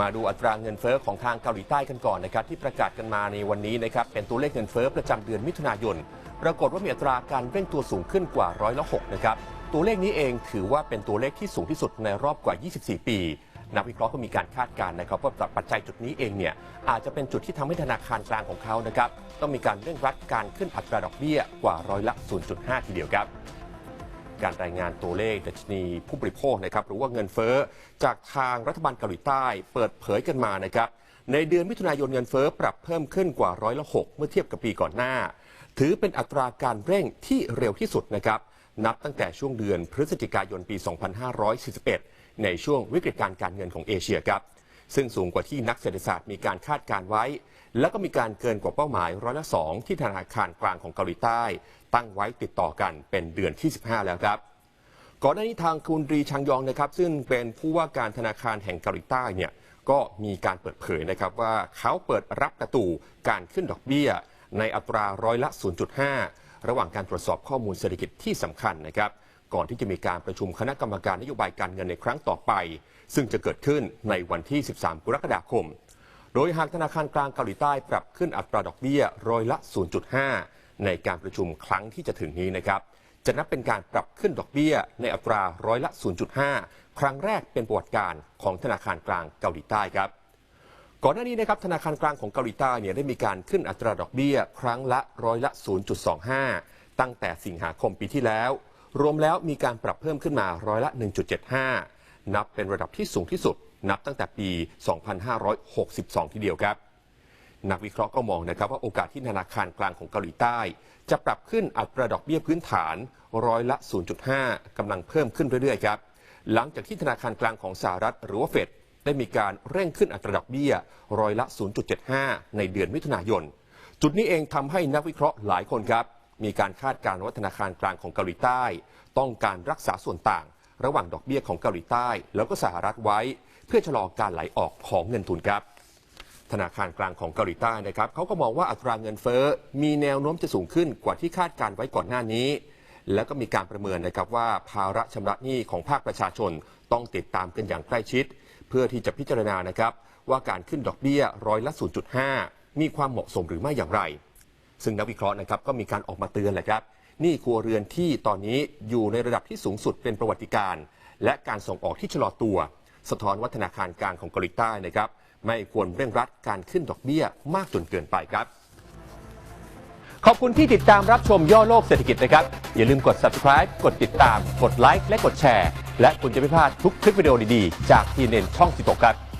มาดูอัตราเงินเฟ้อของทางเกาหลีใต้กันก่อนนะครับที่ประกาศกันมาในวันนี้นะครับเป็นตัวเลขเงินเฟ้อประจำเดือนมิถุนายน ปรากฏว่ามีอัตราการเร่งตัวสูงขึ้นกว่าร้อยละหกนะครับตัวเลขนี้เองถือว่าเป็นตัวเลขที่สูงที่สุดในรอบกว่า 24 ปี นักวิเคราะห์ก็มีการคาดการณ์นะครับว่าปัจจัยจุดนี้เองเนี่ยอาจจะเป็นจุดที่ทำให้ธนาคารกลางของเขานะครับต้องมีการเร่งรัดการขึ้นอัตราดอกเบี้ยกว่าร้อยละ 0.5 ทีเดียวครับ การรายงานตัวเลขดัชนีผู้บริโภคนะครับหรือว่าเงินเฟ้อจากทางรัฐบาลเกาหลีใต้เปิดเผยกันมานะครับในเดือนมิถุนายนเงินเฟ้อปรับเพิ่มขึ้นกว่าร้อยละหกเมื่อเทียบกับปีก่อนหน้า ถือเป็นอัตราการเร่งที่เร็วที่สุดนะครับนับตั้งแต่ช่วงเดือนพฤศจิกายนปี 2541 ในช่วงวิกฤตการการเงินของเอเชียครับ ซึ่งสูงกว่าที่นักเศรษฐศาสตร์มีการคาดการไว้ แล้วก็มีการเกินกว่าเป้าหมายร้อยละสองที่ธนาคารกลางของเกาหลีใต้ ตั้งไว้ติดต่อกันเป็นเดือนที่ 15 แล้วครับก่อนหน้านี้ทางคุณรีชังยองนะครับ ซึ่งเป็นผู้ว่าการธนาคารแห่งเกาหลีใต้เนี่ยก็มีการเปิดเผยนะครับว่าเขาเปิดรับกระตูการขึ้นดอกเบี้ย ในอัตราร้อยละ 0.5 ระหว่างการตรวจสอบข้อมูลเศรษฐกิจที่สำคัญนะครับ ก่อนที่จะมีการประชุมคณะกรรมการนโยบายการเงินในครั้งต่อไป ซึ่งจะเกิดขึ้นในวันที่ 13 กรกฎาคม โดยหากธนาคารกลางเกาหลีใต้ปรับขึ้นอัตราดอกเบี้ยร้อยละ 0.5 ในการประชุมครั้งที่จะถึงนี้นะครับ จะนับเป็นการปรับขึ้นดอกเบี้ยในอัตราร้อยละ 0.5 ครั้งแรกเป็นประวัติการของธนาคารกลางเกาหลีใต้ครับก่อนหน้านี้นะครับธนาคารกลางของเกาหลีใต้เนี่ยได้มีการขึ้นอัตราดอกเบี้ย ครั้งละร้อยละ 0.25 ตั้งแต่สิงหาคมปีที่แล้ว รวมแล้วมีการปรับเพิ่มขึ้นมาร้อยละ 1.75 นับเป็นระดับที่สูงที่สุด นับตั้งแต่ปี 2562 ทีเดียวครับ นักวิเคราะห์ก็มองนะครับว่าโอกาสที่ธนาคารกลางของเกาหลีใต้ จะปรับขึ้นอัตราดอกเบี้ยพื้นฐานร้อยละ 0.5 กำลังเพิ่มขึ้นเรื่อยๆครับ หลังจากที่ธนาคารกลางของสหรัฐหรือว่าเฟดได้มีการเร่งขึ้นอัตราดอกเบี้ยร้อยละ 0.75 ในเดือนมิถุนายน จุดนี้เองทำให้นักวิเคราะห์หลายคนครับ มีการคาดการณ์ว่าธนาคารกลางของเกาหลีใต้ ต้องการรักษาส่วนต่าง ระหว่างดอกเบี้ยของเกาหลีใต้ แล้วก็สหรัฐไว้ เพื่อชะลอการไหลออกของเงินทุนครับ ธนาคารกลางของเกาหลีใต้นะครับเขาก็มองว่าอัตราเงินเฟ้อมีแนวโน้มจะสูงขึ้นกว่าที่คาดการไว้ก่อนหน้านี้ แล้วก็มีการประเมินนะครับว่าภาระชำระหนี้ของภาคประชาชนต้องติดตามกันอย่างใกล้ชิด เพื่อที่จะพิจารณานะครับว่าการขึ้นดอกเบี้ยร้อยละ 0.5 มีความเหมาะสมหรือไม่อย่างไร ซึ่งนักวิเคราะห์นะครับก็มีการออกมาเตือนแหละครับหนี่ครัวเรือนที่ตอนนี้อยู่ในระดับที่สูงสุดเป็นประวัติการณ์และการส่งออกที่ชะลอตัว สะท้อนว่าธนาคารกลางของเกาหลีใต้นะครับ ไม่ควรเร่งรัดการขึ้นดอกเบี้ยมากจนเกินไปครับ ขอบคุณที่ติดตามรับชมย่อโลกเศรษฐกิจนะครับ อย่าลืมกด subscribe กดติดตาม กดไลค์และกดแชร์ และคุณจะไม่พลาดทุกคลิปวิดีโอดีๆ จากทีเน็นช่อง 16 ครับ